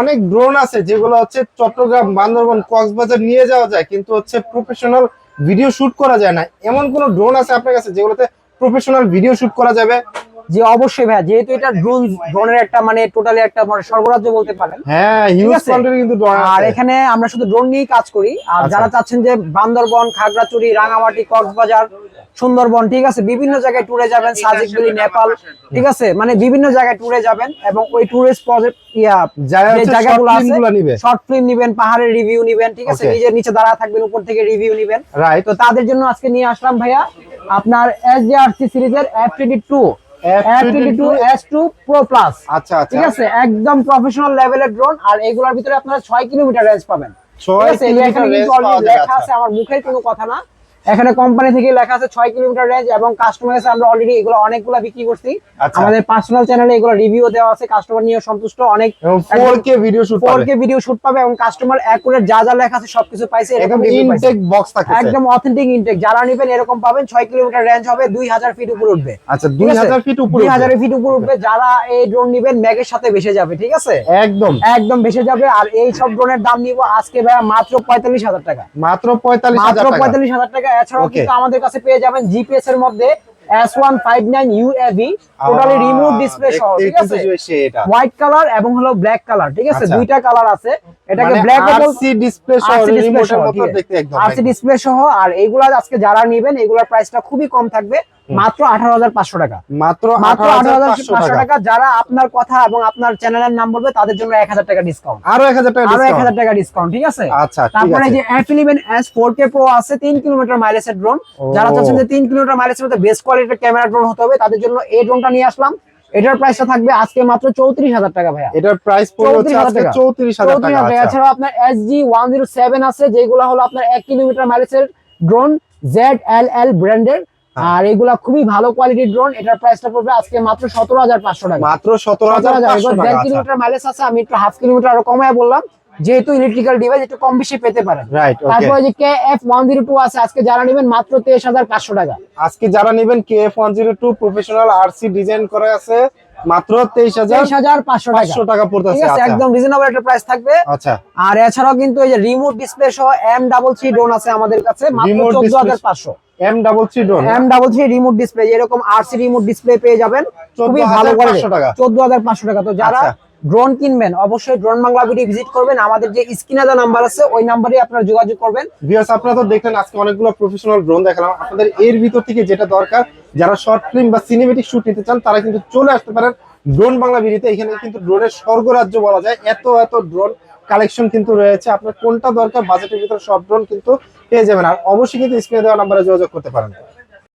অনেক ড্রোন আছে যেগুলো হচ্ছে চট্টগ্রাম, বান্দরবন, কক্সবাজার নিয়ে যাওয়া যায়, কিন্তু হচ্ছে প্রফেশনাল ভিডিও শুট করা যায় না। এমন কোন ড্রোন আছে আপনার কাছে যেগুলোতে প্রফেশনাল ভিডিও শুট করা যাবে? যে অবশ্যই ভাইয়া যেহেতু এটা ড্রোন ড্রোনের একটা মানে টোটালি একটা মানে সর্বরাজ্য বলতে পারেন। হ্যাঁ হিউজ কোয়ান্টিটি কিন্তু আর এখানে আমরা শুধু ড্রোন নিয়েই কাজ করি। আর আচ্ছা। যারা চাচ্ছেন যে বান্দরবন খাগড়াছড়ি রাঙামাটি কক্সবাজার সুন্দরবন ঠিক আছে? বিভিন্ন জায়গায় ট্যুরে যাবেন সাজেকগুলি নেপাল ঠিক আছে? মানে বিভিন্ন জায়গায় ট্যুরে যাবেন এবং ওই ট্যুরিস্ট প্রজেক্ট ইয়া জায়গাগুলো আছে শর্ট ফিল্ম নিবেন পাহাড়ের রিভিউ নিবেন ঠিক আছে? নিজের নিচে দাঁড়া থাকবেন উপর থেকে রিভিউ নিবেন। তো তাদের জন্য আজকে নিয়ে আসলাম ভাইয়া আপনার এস জে আর সি সিরিজের F twenty two pro plus আচ্ছা আচ্ছা। ঠিক আছে? একদম প্রফেশনাল লেভেলের ড্রোন আর এগুলোর ভিতরে আপনারা ছয় কিলোমিটার রেঞ্জ পাবেন। ছয় কিলোমিটার পাওয়া আচ্ছা। আমার মুখের কোনো কথা না। এখানে কোম্পানি থেকে লেখা আছে ছয় কিলোমিটার রেঞ্জ এবং কাস্টমার আমরা অলরেডি এগুলো অনেকগুলো বিক্রি করছি। আচ্ছা। আমাদের পার্সোনাল চ্যানেলে এগুলো রিভিউ দেওয়া আছে কাস্টমার নিয়ে সন্তুষ্ট অনেক এবং 4K ভিডিও শুট ফোর পাবে। কে ভিডিও শুট পাবে এবং কাস্টমার অ্যাকুরেট যা যা লেখা আছে সবকিছু পাইছে এরকম। ইনটেক বক্স থাকে একদম অথেন্টিক ইনটেক যারা নেবেন এরকম পাবেন ছয় কিলোমিটার রেঞ্জ হবে দুই হাজার ফিট উপরে উঠবে। আচ্ছা ঠিক আছে? 2000 ফিট উপরে দুই হাজার ফিট উপরে উঠবে যারা এই ড্রোন নিবেন ম্যাগের সাথে ভেসে যাবে ঠিক আছে? একদম। একদম ভেসে যাবে আর এই সব ড্রোনের দাম নিব আজকে ভাইয়া মাত্র পঁয়তাল্লিশ হাজার টাকা। মাত্র 45000 মাত্র টাকা। পঁয়তাল্লিশ হাজার টাকা এছাড়াও কিন্তু আমাদের কাছে পেয়ে যাবেন জিপিএস এর মধ্যে S one five nine UAV totally remote display সহ ঠিক আছে? হোয়াইট কালার এবং হলো ব্ল্যাক কালার ঠিক আছে? আচ্ছা। দুইটা কালার আছে। এটাকে ব্ল্যাক আরসি ডিসপ্লে সহ রিমোটের মতো দেখতে একদম আরসি ডিসপ্লে সহ আর এইগুলা আজকে যারা নেবেন এগুলোর প্রাইসটা খুবই কম থাকবে। মাত্র আঠারো হাজার পাঁচশো টাকা। মাত্র মাত্র আঠারো হাজার পাঁচশো টাকা। যারা আপনার কথা এবং আপনার চ্যানেলের নাম বলবে তাদের জন্য এক হাজার টাকা ডিসকাউন্ট আরও 1000 টাকা আরও এক হাজার টাকা ডিসকাউন্ট ঠিক আছে? আচ্ছা তারপরে যে F eleven S four K pro আছে তিন কিলোমিটার মাইলেজের ড্রোন যারা। চাচ্ছেন যে তিন কিলোমিটার মাইলেজের মধ্যে বেস্ট কোয়ালিটির ক্যামেরা ড্রোন হতে হবে তাদের জন্য এই ড্রোনটা নিয়ে আসলাম। এটার প্রাইসটা থাকবে আজকে মাত্র চৌত্রিশ হাজার টাকা ভাইয়া। এটার প্রাইস পড়বে হচ্ছে 34,000 আজকে টাকা। 34000 চৌত্রিশ হাজার টাকা। আচ্ছা। এছাড়াও আপনার S G one zero seven আছে যেগুলো হলো আপনার এক কিলোমিটার মাইলেজের ড্রোন জেড এল এল ব্র্যান্ডের। আর এগুলা খুবই ভালো কোয়ালিটির ড্রোন এটার প্রাইসটা পড়বে আজকে মাত্র সতেরো হাজার পাঁচশো টাকা। মাত্র 17500 দেড় টাকা। আচ্ছা কিলোমিটার মাইলেজ আছে আমি একটু হাফ কিলোমিটার আরও কমায় বললাম। যেহেতু ইলেকট্রিক্যাল ডিভাইস একটু কম বেশি পেতে পারেন। ওকে তারপরে যে K F one zero two আছে আজকে যারা নেবেন মাত্র তেইশ হাজার পাঁচশো টাকা। আজকে যারা নেবেন KF102 প্রফেশনাল আরসি ডিজাইন করা আছে মাত্র 23500 তেইশ হাজার পাঁচশো টাকা। পড়তেছে আছে আচ্ছা। একদম রিজনেবল একটা প্রাইস থাকবে। আচ্ছা। আর এছাড়াও কিন্তু এই যে রিমোট ডিসপ্লে সহ এম ডাবল থ্রি ড্রোন আছে আমাদের কাছে মাত্র চোদ্দ হাজার পাঁচশো। M double three drone M double three remote display এরকম আরসি রিমোট ডিসপ্লে পেয়ে যাবেন। খুবই ভালো 14,500 টাকা। চোদ্দ হাজার পাঁচশো টাকা। তো যারা আচ্ছা। ড্রোন কিনবেন অবশ্যই ড্রোন বাংলা ভিডিও ভিজিট করবেন। আমাদের যে স্ক্রিনে দেওয়া নাম্বার আছে ওই নাম্বারে আপনারা যোগাযোগ করবেন। ভিউয়ার্স আপনারা তো দেখলেন আজকে অনেকগুলো প্রফেশনাল ড্রোন দেখালাম। আপনাদের এর ভিতর থেকে যেটা দরকার যারা শর্ট ফিল্ম বা সিনেমেটিক শুট নিতে চান তারা কিন্তু চলে আসতে পারেন ড্রোন বাংলা ভিডিওতে এখানে কিন্তু ড্রোনের স্বর্গরাজ্য বলা যায়। এত এত ড্রোন কালেকশন কিন্তু রয়েছে। আপনার কোনটা দরকার বাজেটের ভিতরে সব ড্রোন কিন্তু পেয়ে যাবেন। আর অবশ্যই কিন্তু স্ক্রিনে দেওয়া নাম্বারে যোগাযোগ করতে পারেন।